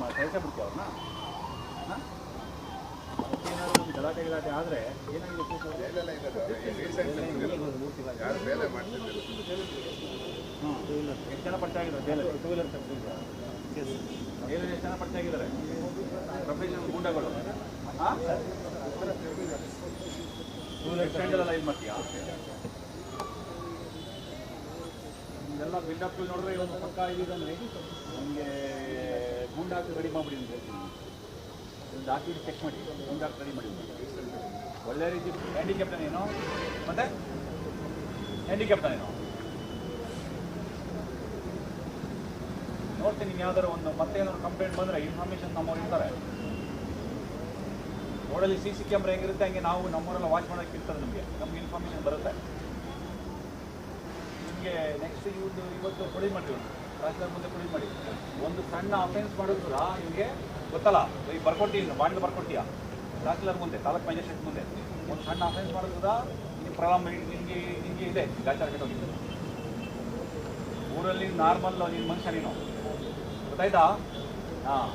ಏನು ಕಳಿಸೇ ಬಿಡ್ತೀವಿ ಅವ್ರನ್ನ. ಹಾಂ? ಏನಾದರೂ ಒಂದು ಗಲಾಟೆ ಗಲಾಟೆ ಆದರೆ ಏನಾಗಿದೆ ಎಷ್ಟು ಜನ ಪರಿಚಯ ಆಗಿದ್ದಾರೆ? ಟೂ ವೀಲರ್ ಜೈಲಲ್ಲಿ ಎಷ್ಟು ಜನ ಪರಿಚಯ ಆಗಿದ್ದಾರೆ? ಪ್ರೊಫೆಷನಲ್ ಗೂಂಡಗಳು. ಹಾಂ? ಟೂ ವೀಲರ್ ಸ್ಟ್ಯಾಂಡಲ್ಲೆಲ್ಲ ಇದು ಮಾಡ್ತೀಯಾ? ಇದೆಲ್ಲ ನೋಡಿದ್ರೆ ಇವತ್ತು ಪಕ್ಕ ಇದಿದಂದ್ರೆ ನಮಗೆ ಗೂಂಡಾಕಿ ರೆಡಿ ಮಾಡಿಬಿಡಿ ಒಂದು ಡಾಕ್ಯುಮೆಂಟ್ ಚೆಕ್ ಮಾಡಿ ಗೂಂಡಾಕಿ ರೆಡಿ ಮಾಡಿ. ಒಳ್ಳೆ ರೀತಿ ಹ್ಯಾಂಡಿಕ್ಯಾಪ್ಟ ಏನು ಮತ್ತೆ? ಹ್ಯಾಂಡಿಕ್ಯಾಪ್ಟ ಏನು ನೋಡ್ತೀನಿ ಯಾವ್ದಾರು ಒಂದು ಮತ್ತೆ ಏನಾದ್ರು ಕಂಪ್ಲೇಂಟ್ ಬಂದರೆ ಇನ್ಫಾರ್ಮೇಷನ್ ನಮ್ಮವ್ರು ಇರ್ತಾರೆ. ರೋಡಲ್ಲಿ ಸಿ ಸಿ ಕ್ಯಾಮ್ರಾ ಹೆಂಗಿರುತ್ತೆ ಹಂಗೆ ನಾವು ನಮ್ಮೂರೆಲ್ಲ ವಾಚ್ ಮಾಡೋಕ್ಕೆ ಇರ್ತದೆ ನಮಗೆ. ನಮ್ಗೆ ಇನ್ಫಾರ್ಮೇಷನ್ ಬರುತ್ತೆ. ನಿಮಗೆ ನೆಕ್ಸ್ಟ್ ಇವತ್ತು ಇವತ್ತು ಹೊಳಿ ಮಾಡ್ತೀವಿ. ರಾಜ್ಯದ ಮುಂದೆ ಪುಡಿ ಮಾಡಿ. ಒಂದು ಸಣ್ಣ ಅಫೆನ್ಸ್ ಮಾಡಿದ್ರ ನಿಮಗೆ ಗೊತ್ತಲ್ಲ ಈಗ ಬರ್ಕೊಟ್ಟಿ ಬಾಂಡ್ ಬರ್ಕೊಟ್ಟಿಯಾ? ತಹಸೀಲ್ದಾರ್ ಮುಂದೆ, ತಾಲೂಕ್ ಮ್ಯಾಜಿಸ್ಟ್ರೇಟ್ ಮುಂದೆ. ಒಂದು ಸಣ್ಣ ಅಫೆನ್ಸ್ ಮಾಡಿದ್ರ ನಿಮ್ಗೆ ಪ್ರಾಬ್ಲಮ್ ನಿಮಗೆ ನಿಮಗೆ ಇದೆ, ಗಾಚಾರ ಕೆಟ್ಟೋಗಿದೆ ಊರಲ್ಲಿ ನಾರ್ಮಲ್ ನೀನು ಮನುಷ್ಯ ನೀನು. ಗೊತ್ತಾಯ್ತಾ? ಹಾಂ,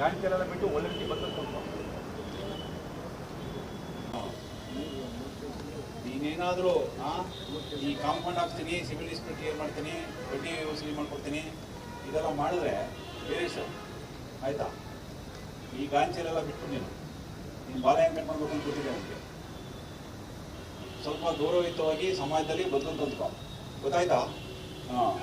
ಗಾಡಿ ಬಿಟ್ಟು ಒಳ್ಳೆ ರೀತಿ ಬರ್ತದೆ ನೀನೇನಾದರೂ ಈ ಕಾಂಪೌಂಡ್ ಹಾಕ್ತೀನಿ, ಸಿವಿಲ್ ಡಿಸ್ಪ್ಯೂಟ್ ಕ್ಲಿಯರ್ ಮಾಡ್ತೀನಿ, ಬಡ್ಡಿ ವಸೂಲಿ ಮಾಡ್ಕೊಡ್ತೀನಿ, ಇದೆಲ್ಲ ಮಾಡಿದ್ರೆ ಬೇರೆ ವಿಷಯ. ಆಯಿತಾ? ಈ ಗಾಂಚಲೆಲ್ಲ ಬಿಟ್ಟು ನೀನು. ನೀನು ಬಾಲ ಹೆಂಗೆ ಕಟ್ ಮಾಡ್ಬೇಕು ಅಂತ ಗೊತ್ತಿದೆ ನನಗೆ. ಸ್ವಲ್ಪ ಗೌರವಯುತವಾಗಿ ಸಮಾಜದಲ್ಲಿ ಬದಲು ತಂದ್ಕೊ ಗೊತ್ತಾಯ್ತಾ? ಹಾಂ.